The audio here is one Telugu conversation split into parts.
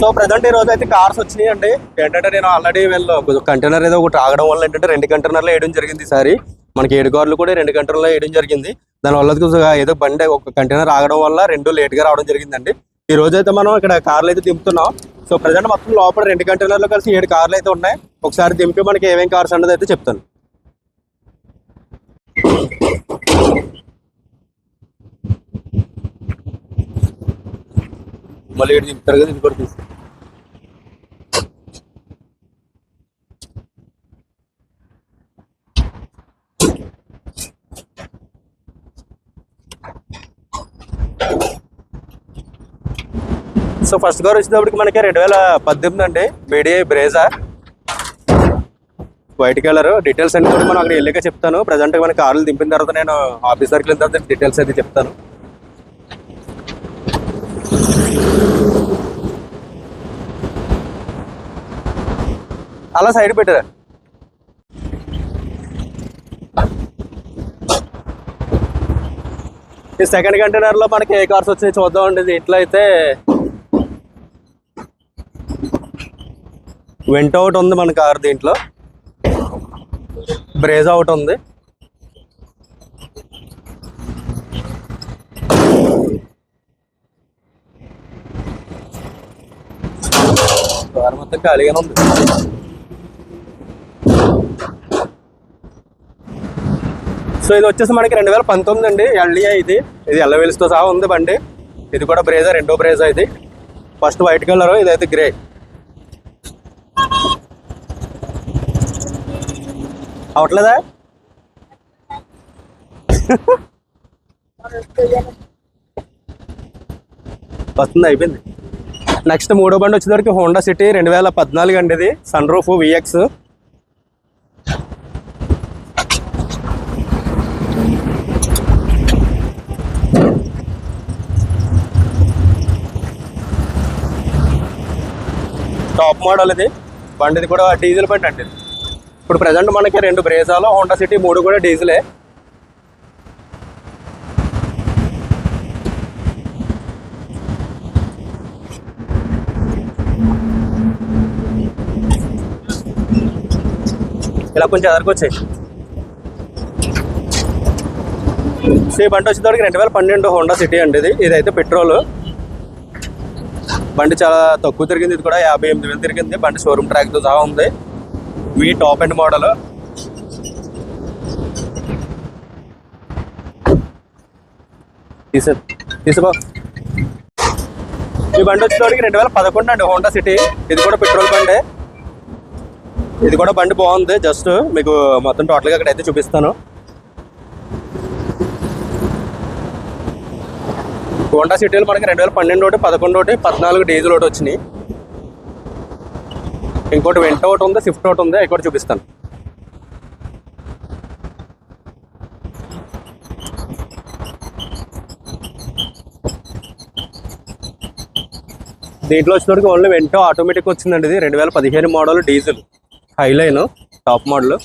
సో ప్రజెంట్ ఈ రోజు అయితే కార్స్ వచ్చినాయి అండి ఏంటంటే నేను ఆల్రెడీ వీళ్ళు కంటైనర్ ఏదో ఒకటి ఆగడం వల్ల ఏంటంటే రెండు కంటైనర్లు వేయడం జరిగింది ఈసారి మనకి ఏడు కార్లు కూడా రెండు కంటైనర్లో వేయడం జరిగింది. దానివల్ల ఏదో బండి ఒక కంటైనర్ ఆగడం వల్ల రెండు లేట్గా రావడం జరిగిందండి. ఈ రోజు అయితే మనం ఇక్కడ కార్లు అయితే దింపుతున్నాం. సో ప్రజెంట్ మొత్తం లోపల రెండు కంటైనర్లు కలిసి ఏడు కార్లు అయితే ఉన్నాయి. ఒకసారి దింపి మనకి ఏమేమి కార్స్ అన్నది అయితే చెప్తాను. మళ్ళీ ఏడు కదా ఇది కూడా సో ఫస్ట్ గారు వచ్చేటప్పటికి మనకి రెండు వేల పద్దెనిమిది అండి. Media Brezza white colour details అన్ని కూడా మనం అక్కడ వెళ్ళాక చెప్తాను. ప్రజెంట్ మన కార్లు దింపిన తర్వాత నేను ఆఫీస్ దగ్గరికి వెళ్ళిన తర్వాత డీటెయిల్స్ అయితే చెప్తాను. అలా సైడ్ పెట్టారా. ఈ సెకండ్ కంటైనర్లో మనకి ఏ కార్స్ వచ్చాయి చూద్దాం అండి. దీంట్లో అయితే వెంట ఒకటి ఉంది మన కార్ దీంట్లో. బ్రేజ్ ఒకటి ఉంది. కార్ మొత్తం ఖాళీగానే ఉంది. సో ఇది వచ్చేసి మనకి రెండు వేల పంతొమ్మిది అండి ఎల్డిఐ ఇది. ఇది ఎల్లవెల్స్తో సహా ఉంది బండి. ఇది కూడా బ్రేజా రెండో బ్రేజా ఇది. ఫస్ట్ వైట్ కలర్ ఇదైతే గ్రే. అవట్లేదా? వస్తుంది అయిపోయింది. నెక్స్ట్ మూడో బండి వచ్చేసరికి హోండా సిటీ రెండు వేల పద్నాలుగు అండి ఇది. Sunroof VX. టాప్ మోడల్ ఇది. బండిది కూడా డీజిల్ బండి అండి ఇప్పుడు ప్రజెంట్ మనకి రెండు బ్రేజాలు హోండా సిటీ మూడు కూడా డీజిలే. ఇలా కొంచెం ఎదరికొచ్చాయి వచ్చాయి. ఈ బండి వచ్చేసరికి రెండు వేల పన్నెండు హోండా సిటీ అండి ఇది. ఇదైతే పెట్రోల్ బండి చాలా తక్కువ తిరిగింది. ఇది కూడా యాభై ఎనిమిది వేలు తిరిగింది. బండి షోరూమ్ ట్రాక్తో సహా ఉంది. వి టాప్ అండ్ మోడల్ తీసే తీసుకో ఈ బండి వచ్చేవాడికి రెండు వేల పదకొండు అండి హోండా సిటీ ఇది కూడా పెట్రోల్ బండి. ఇది కూడా బండి బాగుంది. జస్ట్ మీకు మొత్తం టోటల్గా అక్కడ అయితే చూపిస్తాను. హోండా సిటీలు మనకి రెండు వేల పన్నెండు ఒకటి పదకొండు ఒకటి పద్నాలుగు డీజిల్ ఒకటి వచ్చినాయి. ఇంకోటి వెంట ఒకటి ఉంది స్విఫ్ట్ ఒకటి ఉంది అవి కూడా చూపిస్తాను. దీంట్లో వచ్చినప్పటికి ఓన్లీ వెంటో ఆటోమేటిక్ వచ్చిందండి ఇది. రెండు వేల పదిహేను model diesel. Highline top model.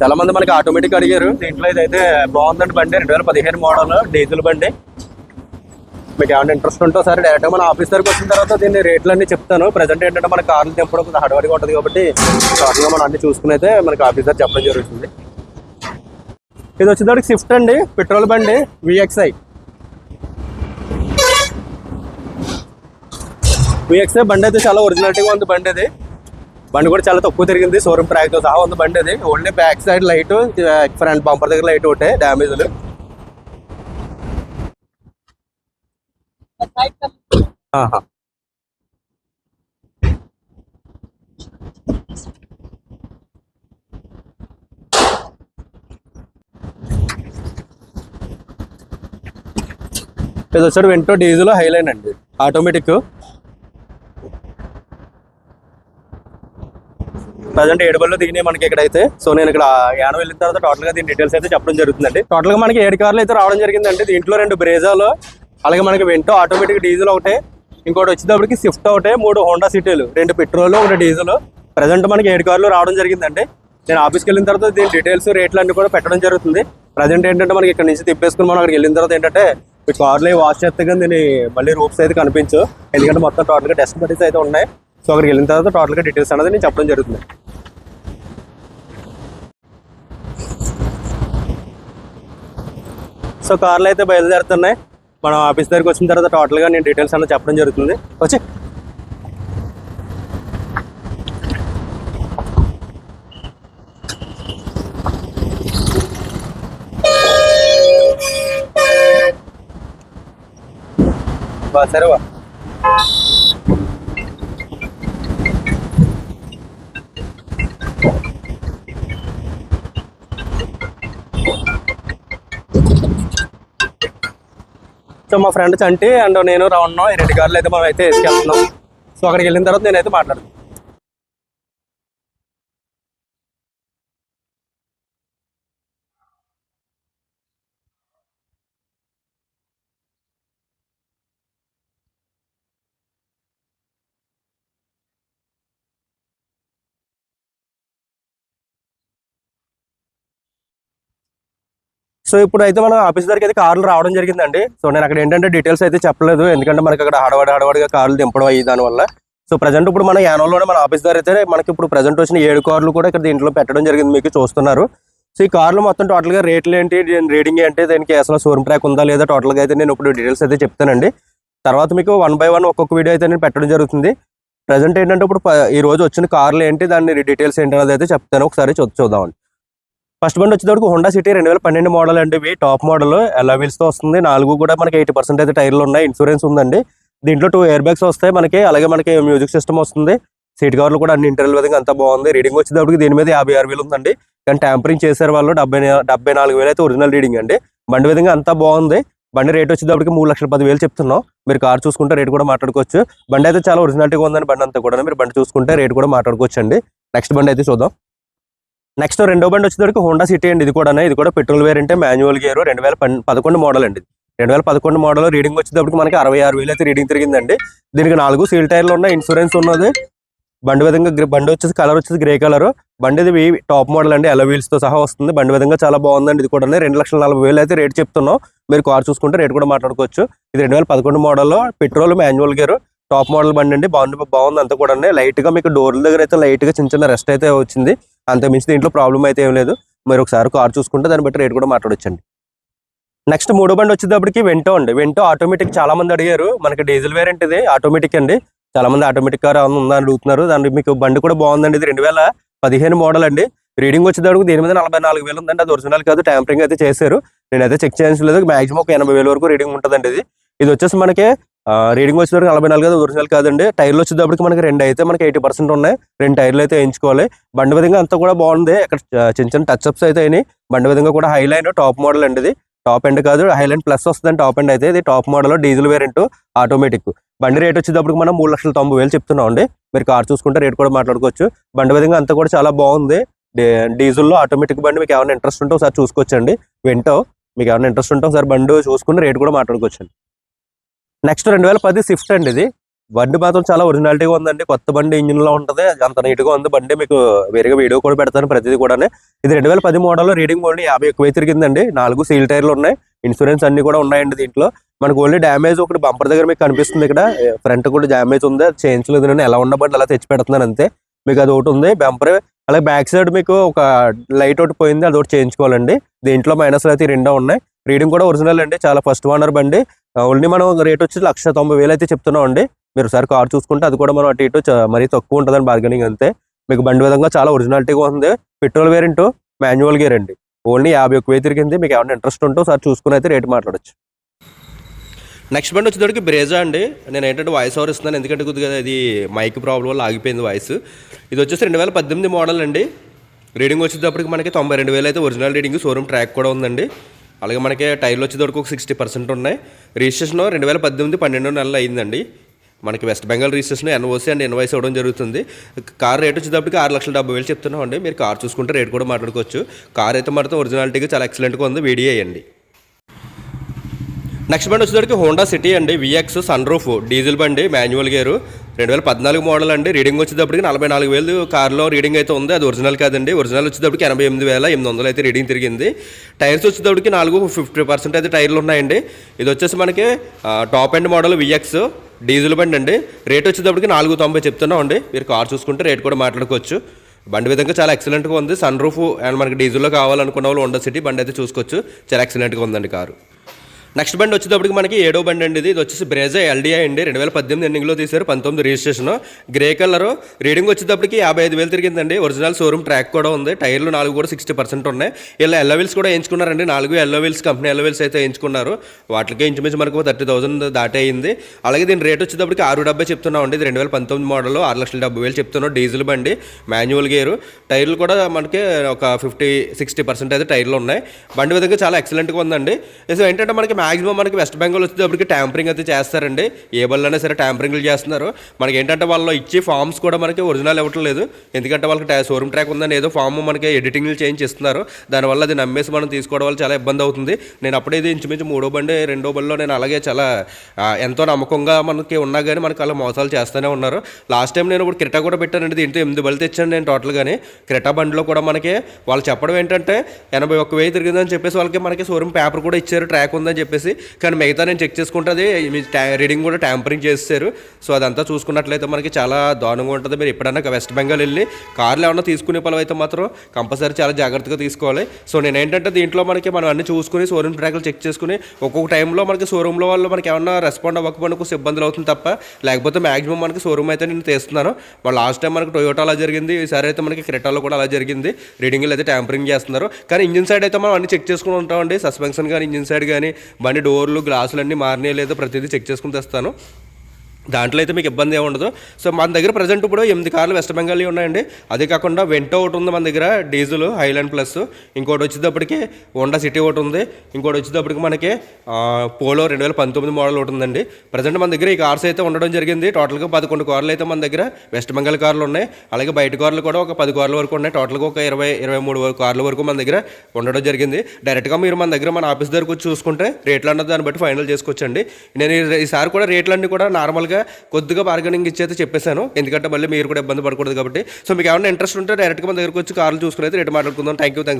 చాలా మంది మనకి ఆటోమేటిక్ అడిగారు. దీంట్లో ఇదైతే బాగుందండి బండి. రెండు వేల పదిహేను మోడల్ డీజిల్ బండి. మీకు ఏమైనా ఇంట్రెస్ట్ ఉంటే సరే డైరెక్ట్గా మన ఆఫీస్ దగ్గరికి వచ్చిన తర్వాత దీన్ని రేట్లన్నీ అన్ని చెప్తాను. ప్రజెంట్ ఏంటంటే మన కార్లు తెంపడం కొంచెం హడవడిగా ఉంటుంది కాబట్టి షార్ట్గా మనం అన్ని చూసుకుని అయితే మనకి ఆఫీస్ దగ్గర చెప్పడం జరుగుతుంది. ఇది వచ్చేదానికి స్విఫ్ట్ అండి. పెట్రోల్ బండి విఎక్స్ఐ విఎక్స్ఐ బండి అయితే చాలా ఒరిజినాలిటీగా ఉంది బండి అది బండి కూడా చాలా తక్కువ తిరిగింది. షోరూమ్ ట్రాక్తో సహా ఉంది బండి అది only back side light front bumper దగ్గర లైట్ ఒకటే డ్యామేజ్లు ఆహా. ఇది వచ్చాడు వెంటో డీజిల్ హైలైన్ అండి. ఆటోమేటిక్ ప్రజెంట్ ఏడుబడిలో దిగినాయి మనకి ఇక్కడైతే. సో నేను ఇక్కడ యానం వెళ్ళిన తర్వాత టోటల్గా దీని డీటెయిల్స్ అయితే చెప్పడం జరుగుతుందండి. టోటల్గా మనకి ఏడు కార్లు అయితే రావడం జరిగిందండి. దీంట్లో రెండు బ్రేజాలు అలాగే మనకి వెంటో ఆటోమేటిక్ డీజిల్ ఒకటే. ఇంకోటి వచ్చేటప్పటికి స్విఫ్ట్ ఒకటే మూడు హోండా సిటీలు రెండు పెట్రోల్ ఒకటి డీజిల్ ప్రజెంట్ మనకి ఏడు కార్లు రావడం జరిగిందండి. నేను ఆఫీస్కి వెళ్ళిన తర్వాత దీని డీటెయిల్స్ రేట్లు అన్ని కూడా పెట్టడం జరుగుతుంది. ప్రజెంట్ ఏంటంటే మనకి ఇక్కడ నుంచి తిప్పేసుకుని మనం అక్కడికి వెళ్ళిన తర్వాత ఏంటంటే ఈ కార్లు వాష్ చేస్తే కానీ దీని మళ్ళీ రూప్స్ అయితే కనిపించు ఎందుకంటే మొత్తం టోటల్గా డస్ట్ బడీస్ అయితే ఉన్నాయి. సో అక్కడికి వెళ్ళిన తర్వాత టోటల్గా డీటెయిల్స్ అనేది నేను చెప్పడం జరుగుతుంది. సో కార్లు అయితే బయలుదేరుతున్నాయి. మనం ఆఫీస్ దగ్గరికి వచ్చిన తర్వాత టోటల్గా నేను డీటెయిల్స్ అనేది చెప్పడం జరుగుతుంది. వచ్చి. బా సో మా ఫ్రెండ్ చంటి అండ్ నేను రావున్నాం ఈ రెండు కార్లు అయితే మనం అయితే వేసుకెళ్తున్నాం. సో అక్కడికి వెళ్ళిన తర్వాత నేనైతే మాట్లాడుతాను సో ఇప్పుడు అయితే మనం ఆఫీస్ దగ్గరికి అయితే కార్లు రావడం జరిగిందండి. సో నేను అక్కడ ఏంటంటే డీటెయిల్స్ అయితే చెప్పలేదు. ఎందుకంటే మనకి అక్కడ హడవడి హడవడిగా కార్లు దింపడం అయ్యి దానివల్ల సో ప్రజెంట్ ఇప్పుడు మన యానంలోనే మన ఆఫీస్ దగ్గర అయితే మనకి ఇప్పుడు ప్రజెంట్ వచ్చిన ఏడు కార్లు కూడా ఇక్కడ దీంట్లో పెట్టడం జరిగింది మీకు చూస్తున్నారు. సో ఈ కార్లు మొత్తం టోటల్గా రేట్లు ఏంటి? దీని రేటింగ్ ఏంటి? దానికి అసలు షోరూమ్ ట్రాక్ ఉందా లేదా? టోటల్గా అయితే నేను ఇప్పుడు డీటెయిల్స్ అయితే చెప్తానండి. తర్వాత మీకు వన్ బై వన్ ఒక్కొక్క వీడియో అయితే నేను పెట్టడం జరుగుతుంది. ప్రజెంట్ ఏంటంటే ఇప్పుడు ప- ఈ రోజు వచ్చిన కార్లు ఏంటి? దాని డీటెయిల్స్ ఏంటి అనేది అయితే చెప్తాను. ఒకసారి చూద్దామండి. ఫస్ట్ బండి వచ్చేటప్పుడు హోండా సిటీ రెండు వేల పన్నెండు మోడల్ అండి. ఇవి టాప్ మోడల్ ఎలా వీల్స్తో వస్తుంది. నాలుగు కూడా మనకి ఎయిటీ పర్సెంట్ అయితే టైర్లు ఉన్నాయి. ఇన్సూరెన్స్ ఉందండి. దీంట్లో టూ ఇయర్ బ్యాగ్స్ వస్తాయి మనకి. అలాగే మనకి మ్యూజిక్ సిస్టమ్ వస్తుంది. సీట్ కవర్లు కూడా అన్ని ఇంటర్వ్యూ విధంగా అంతా బాగుంది. రీడింగ్ వచ్చేటప్పటికి దీని మీద యాభై ఆరు వేలు ఉందండి. కానీ ట్యాంపరింగ్ చేశారు వాళ్ళు డెబ్బై డెబ్బై నాలుగు వేలు అయితే ఒరిజినల్ రీడింగ్ అండి. బండి విధంగా అంతా బాగుంది. బండి రేట్ వచ్చేటప్పటికి మూడు లక్షల పది వేలు చెప్తున్నాం. మీరు కార్ చూసుకుంటే రేట్ కూడా మాట్లాడుకోవచ్చు. బండి అయితే చాలా ఒరిజినాలిటీగా ఉందని బండి అంతా కూడా మీరు బండి చూసుకుంటే రేట్ కూడా మాట్లాడుకోవచ్చు అండి నెక్స్ట్ బండి అయితే చూద్దాం. నెక్స్ట్ రెండో బండి వచ్చేసరికి హోండా సిటీ అండి. ఇది కూడా ఇది కూడా పెట్రోల్ వేరియంటే మాన్యువల్ గేర్. రెండు వేల పదకొండు మోడల్ అండి రెండు వేల పదకొండు మోడల్ రీడింగ్ వచ్చేటప్పటికి మనకి అరవై ఆరు వేలు అయితే రీడింగ్ తిరిగిందండి. దీనికి నాలుగు సీల్ టైర్లు ఉన్నాయి. ఇన్సూరెన్స్ ఉన్నది. బండి విధంగా బండి వచ్చేసి కలర్ వచ్చేసి గ్రే కలర్. బండి ఇది టాప్ మోడల్ అండి. అలా వీల్స్తో సహా వస్తుంది. బండి విధంగా చాలా బాగుందండి. ఇది కూడా రెండు లక్షల నలభై వేలు అయితే రేట్ చెప్తున్నాం. మీరు కార్ చూసుకుంటే రేట్ కూడా మాట్లాడుకోవచ్చు. ఇది రెండు వేల పదకొండు మోడల్లో petrol manual gear. Top model బండి అండి. బాగుంది బాగుంది. అంతా కూడా అండి లైట్గా మీకు డోర్ల దగ్గర అయితే లైట్గా చిన్న చిన్న రెస్ట్ అయితే వచ్చింది. అంత మించి దీంట్లో ప్రాబ్లం అయితే ఏం లేదు. మీరు ఒకసారి కార్ చూసుకుంటే దాన్ని బట్టి రేట్ కూడా మాట్లాడొచ్చండి. నెక్స్ట్ మూడో బండి వచ్చేటప్పటికి వెంటో అండి. వెంటో ఆటోమేటిక్ చాలా మంది అడిగారు. మనకి డీజిల్ వేరియంట్ ఇది ఆటోమేటిక్ అండి. చాలా మంది ఆటోమేటిక్ కార్ ఉందని అడుగుతున్నారు. దాని మీకు బండి కూడా బాగుందండి. ఇది రెండు వేల పదిహేను మోడల్ అండి. రీడింగ్ వచ్చేటప్పుడు దీని మీద నలభై నాలుగు వేలు ఉందండి. అది ఒరిజినల్ కాదు ట్యాంపరింగ్ అయితే చేశారు. నేనైతే చెక్ చేయించలేదు. మాక్సిమం ఒక ఎనభై వేల వరకు రీడింగ్ ఉంటుందండి ఇది. ఇది వచ్చేసి మనకి రీడింగ్ వచ్చేటప్పుడు నలభై నాలుగు కాదు ఒరిజినల్ కాదండి. టైర్లు వచ్చేటప్పటికి మనకి రెండు అయితే మనకి ఎయిటీ పర్సెంట్ ఉన్నాయి. రెండు టైర్లు అయితే వేయించుకోవాలి. బండి విధంగా అంతా కూడా బాగుంది. ఇక్కడ చిన్న చిన్న టచ్ అప్స్ అయితే అయినాయి. బండి విధంగా కూడా హైలైన్ టాప్ మోడల్ అండి ఇది. టాప్ ఎండ్ కాదు హైలైన్ ప్లస్ వస్తుంది టాప్ ఎండ్ అయితే ఇది. Top model diesel variant automatic. బండి రేట్ వచ్చేటప్పుడు మనం మూడు లక్షల తొంభై వేలు చెప్తున్నాం అండి మీరు కార్ చూసుకుంటే రేట్ కూడా మాట్లాడుకోవచ్చు. బండి విధంగా అంతా కూడా చాలా బాగుంది. డీజిల్లో ఆటోమేటిక్ బండి మీకు ఏమైనా ఇంట్రెస్ట్ ఉంటే ఒకసారి చూసుకోవచ్చండి. వింటో. మీకు ఏమైనా ఇంట్రెస్ట్ ఉంటే ఒకసారి బండి చూసుకుని రేట్ కూడా మాట్లాడుకోవచ్చండి. నెక్స్ట్ రెండు వేల పది స్విఫ్ట్ అండి ఇది. బండి మాత్రం చాలా ఒరిజినాలిటీగా ఉందండి. కొత్త బండి ఇంజిన్లో లో అంత నీట్గా ఉంది. బండి మీకు వేరేగా వీడియో కూడా పెడతాను ప్రతిదీ కూడా ఇది రెండు వేల పది మోడల్లో రీడింగ్ ఓన్లీ యాభై ఎక్కువ తిరిగిందండి. నాలుగు సీల్ టైర్లు ఉన్నాయి. ఇన్సూరెన్స్ అన్ని కూడా ఉన్నాయండి దీంట్లో. మనకు ఓన్లీ డ్యామేజ్ ఒకటి బంపర్ దగ్గర మీకు కనిపిస్తుంది ఇక్కడ. ఫ్రంట్ కూడా డ్యామేజ్ ఉంది. అది చేయించలేదు నేను ఎలా ఉన్న బండి అలా తెచ్చి పెడుతున్నాను అంతే. మీకు అది ఒకటి ఉంది. బంపర్ అలాగే బ్యాక్ సైడ్ మీకు ఒక లైట్ ఒకటి పోయింది. అది ఒకటి చేయించుకోవాలండి. దీంట్లో మైనస్లు అయితే రెండో ఉన్నాయి. రీడింగ్ కూడా ఒరిజినల్ అండి. చాలా ఫస్ట్ ఓనర్ బండి. ఓన్లీ మనం రేట్ వచ్చి లక్ష తొంభై వేలు అయితే చెప్తున్నాం అండి మీరు ఒకసారి కార్ చూసుకుంటే అది కూడా మనం అటు ఇటు మరీ తక్కువ ఉంటుందని బార్గెనింగ్ అంతే. మీకు బండి విధంగా చాలా ఒరిజినాలిటీగా ఉంది. పెట్రోల్ వేరియంట్ మాన్యువల్ గేర్ అండి. ఓన్లీ యాభై ఒక్క వేలు తిరిగింది. మీకు ఏమైనా ఇంట్రెస్ట్ ఉంటే ఒకసారి చూసుకుని అయితే రేట్ మాట్లాడచ్చు. నెక్స్ట్ బండి వచ్చేటప్పటికి బ్రేజా అండి. నేను ఏంటంటే వాయిస్ ఓవర్ ఇస్తున్నాను. ఎందుకంటే కొద్దిగా ఇది మైక్ ప్రాబ్లం వల్ల ఆగిపోయింది వాయిస్ ఇది వచ్చేసి రెండు వేల పద్దెనిమిది మోడల్ అండి. రీడింగ్ వచ్చేటప్పటికి మనకి తొంభై రెండు వేలు అయితే ఒరిజినల్ రీడింగ్ షోరూమ్ ట్రాక్ కూడా ఉందండి. అలాగే మనకి టైర్లు వచ్చేటప్పటికి ఒక సిక్స్టీ పర్సెంట్ ఉన్నాయి. రిజిస్ట్రేషన్ రెండు వేల పద్దెనిమిది పన్నెండు నెలలు అయిందండి. మనకి West Bengal registration NOC and invoice అవ్వడం జరుగుతుంది. కార్ రేట్ వచ్చేటప్పటికి ఆరు లక్షల డెబ్బై వేలు చెప్తున్నాం అండి మీరు కార్ చూసుకుంటే రేట్ కూడా మాట్లాడుకోవచ్చు. కార్ అయితే మాత్రం ఒరిజినాలిటీగా చాలా ఎక్సలెంట్గా ఉంది వీడియో అయ్యండి నెక్స్ట్ బండి వచ్చేసరికి హోండా సిటీ అండి. విఎక్స్ సన్ రూఫ్ డీజిల్ బండి మాన్యువల్ గేరు రెండు వేల పద్నాలుగు మోడల్ అండి. రీడింగ్ వచ్చేటప్పటికి నలభై నాలుగు వేలు కార్లో రీడింగ్ అయితే ఉంది. అది ఒరిజినల్ కాదండి. ఒరిజినల్ వచ్చేటప్పటికి ఎనభై ఎనిమిది వేల ఎనిమిది వందలు అయితే రీడింగ్ తిరిగింది. టైర్స్ వచ్చేటప్పటికి నాలుగు ఫిఫ్టీ పర్సెంట్ అయితే టైర్లు ఉన్నాయండి. ఇది వచ్చేసి మనకి top and model VX diesel బండి అండి. రేట్ వచ్చేటప్పటికి నాలుగు తొంభై చెప్తున్నాం అండి మీరు కార్ చూసుకుంటే రేట్ కూడా మాట్లాడుకోవచ్చు. బండి విధంగా చాలా ఎక్సలెంట్గా ఉంది. సన్ రూఫ్ అండ్ మనకి డీజిల్లో కావాలనుకున్న వాళ్ళు ఉండ సిటీ బండి అయితే చూసుకోవచ్చు. చాలా ఎక్సలెంట్గా ఉందండి కారు. నెక్స్ట్ బండి వచ్చేటప్పటికి మనకి ఏడో బండి అండి ఇది. ఇది వచ్చేసి బ్రేజా ఎల్డీఐ అండి. రెండు వేల పద్దెనిమిది ఎండింగ్లో తీశారు. పంతొమ్మిది రిజిస్ట్రేషన్. గ్రే కలర్ రీడింగ్ వచ్చేటప్పటికి యాభై ఐదు వేలు తిరిగిందండి. ఒరిజినల్ షోరూమ్ ట్రాక్ కూడా ఉంది. టైర్లు నాలుగు కూడా సిక్స్టీ పర్సెంట్ ఉన్నాయి. ఇలా ఎల్లో వీల్స్ కూడా ఎంచుకున్నారండి నాలుగు yellow wheels company yellow wheels అయితే ఎంచుకున్నారు వాటికి ఇంచుమించు మనకు థర్టీ థౌసండ్ దాటే అయింది. అలాగే దీని రేట్ వచ్చేటప్పటికి ఆరు డెబ్బై చెప్తున్నాం అండి ఇది రెండు వేల పంతొమ్మిది మోడల్ ఆరు లక్షల డెబ్బై వేలు చెప్తున్నాం డీజిల్ బండి మాన్యువల్ గేరు టైర్లు కూడా మనకి ఒక ఫిఫ్టీ సిక్స్టీ పర్సెంట్ అయితే టైర్లు ఉన్నాయి. బండి విధంగా చాలా ఎక్సలెంట్గా ఉందండి. సో ఏంటంటే మనకి మాక్సిమం మనకి వెస్ట్ బెంగాల్ వచ్చేటప్పటికి ట్యాంపరింగ్ అయితే చేస్తారండి. ఏ బళ్ళైనా సరే ట్యాంపరింగ్లు చేస్తున్నారు. మనకి ఏంటంటే వాళ్ళు ఇచ్చే ఫామ్స్ కూడా మనకి ఒరిజినల్ ఇవ్వటం లేదు. ఎందుకంటే వాళ్ళకి షోరూమ్ ట్రాక్ ఉందని ఏదో ఫామ్ మనకి ఎడిటింగ్లు చేయించి ఇస్తున్నారు. దానివల్ల అది నమ్మేసి మనం తీసుకోవడం వల్ల చాలా ఇబ్బంది అవుతుంది. నేను అప్పుడే ఇది ఇంచుమించు మూడో బండి రెండో బండిలో నేను అలాగే చాలా ఎంతో నమ్మకంగా మనకి ఉన్నా కానీ మనకి అలా మోసాలు చేస్తూనే ఉన్నారు. లాస్ట్ టైం నేను ఇప్పుడు క్రిటా కూడా పెట్టానండి. దీంతో ఎనిమిది బళ్ళు తెచ్చాను నేను టోటల్గానే క్రిటా బండిలో కూడా మనకి వాళ్ళు చెప్పడం ఏంటంటే ఎనభై ఒక్క వెయ్యి తిరిగిందని చెప్పేసి వాళ్ళకి మనకి షోరూమ్ పేపర్ కూడా ఇచ్చారు ట్రాక్ ఉందని చెప్పేసి కానీ మిగతా నేను చెక్ చేసుకుంటాది మీ రీడింగ్ కూడా ట్యాంపరింగ్ చేస్తారు సో అదంతా చూసుకున్నట్లయితే మనకి చాలా దారుణంగా ఉంటుంది. మీరు ఎప్పుడన్నా వెస్ట్ బెంగాల్ వెళ్ళి కార్లు ఏమన్నా తీసుకునే పనులు అయితే మాత్రం కంపల్సరీ చాలా జాగ్రత్తగా తీసుకోవాలి. సో నేను ఏంటంటే దీంట్లో మనకి మనం అన్ని చూసుకుని షోరూమ్ ట్రాక్లు చెక్ చేసుకుని ఒక్కొక్క టైంలో మనకి షోరూంలో వాళ్ళు మనకి ఏమన్నా రెస్పాండ్ అవ్వకపోయినా కొంచెం ఇబ్బందులు అవుతుంది తప్ప లేకపోతే మాక్సిమం మనకి షోరూమ్ అయితే నేను తీస్తున్నాను. వాళ్ళు లాస్ట్ టైం మనకి టొయోటో అలా జరిగింది ఈసారి అయితే మనకి క్రెటాలో కూడా అలా జరిగింది. రీడింగ్లు అయితే ట్యాంపరింగ్ చేస్తున్నారు. కానీ ఇంజిన్ సైడ్ అయితే మనం అన్ని చెక్ చేసుకుని ఉంటామండి. సస్పెన్షన్ కానీ ఇంజిన్ సైడ్ కానీ బండి డోర్లు గ్లాసులు అన్నీ మారినాయో లేదో ప్రతిదీ చెక్ చేసుకుని తెస్తాను. దాంట్లో అయితే మీకు ఇబ్బంది ఏమి ఉండదు. సో మన దగ్గర ప్రజెంట్ ఇప్పుడు ఎనిమిది కార్లు వెస్ట్ బెంగాల్ ఉన్నాయండి. అదే కాకుండా వెంటో ఒకటి ఉంది మన దగ్గర డీజిల్ హైలాండ్ ప్లస్ ఇంకోటి వచ్చేటప్పటికి హోండా సిటీ ఒకటి ఉంది. ఇంకోటి వచ్చేటప్పటికి మనకి పోలో రెండు వేల పంతొమ్మిది మోడల్ ఒకటి ఉందండి. ప్రజెంట్ మన దగ్గర ఈ కార్స్ అయితే ఉండడం జరిగింది. టోటల్గా పదకొండు కార్లు అయితే మన దగ్గర వెస్ట్ బెంగాల్ కార్లు ఉన్నాయి. అలాగే బయట కార్లు కూడా ఒక పది కార్ల వరకు ఉన్నాయి. టోటల్గా ఒక ఇరవై ఇరవై మూడు కార్ల వరకు మన దగ్గర ఉండడం జరిగింది. డైరెక్ట్గా మీరు మన దగ్గర మన ఆఫీస్ దగ్గరకు వచ్చి చూసుకుంటే రేట్లు అన్నది దాన్ని బట్టి ఫైనల్ చేసుకోవచ్చండి నేను ఈ- ఈసారి కూడా రేట్లన్నీ కూడా నార్మల్గా కొద్దిగా బార్గెనింగ్ ఇచ్చేది చెప్పేశాను. ఎందుకంటే మళ్ళీ మీరు కూడా ఇబ్బంది పడకూడదు కాబట్టి. సో మీకు ఏమైనా ఇంట్రెస్ట్ ఉంటే డైరెక్ట్గా మన దగ్గరకు వచ్చి కార్లు చూసుకుని అయితే రేటు మాట్లాడుకుందాం. Thank you thanks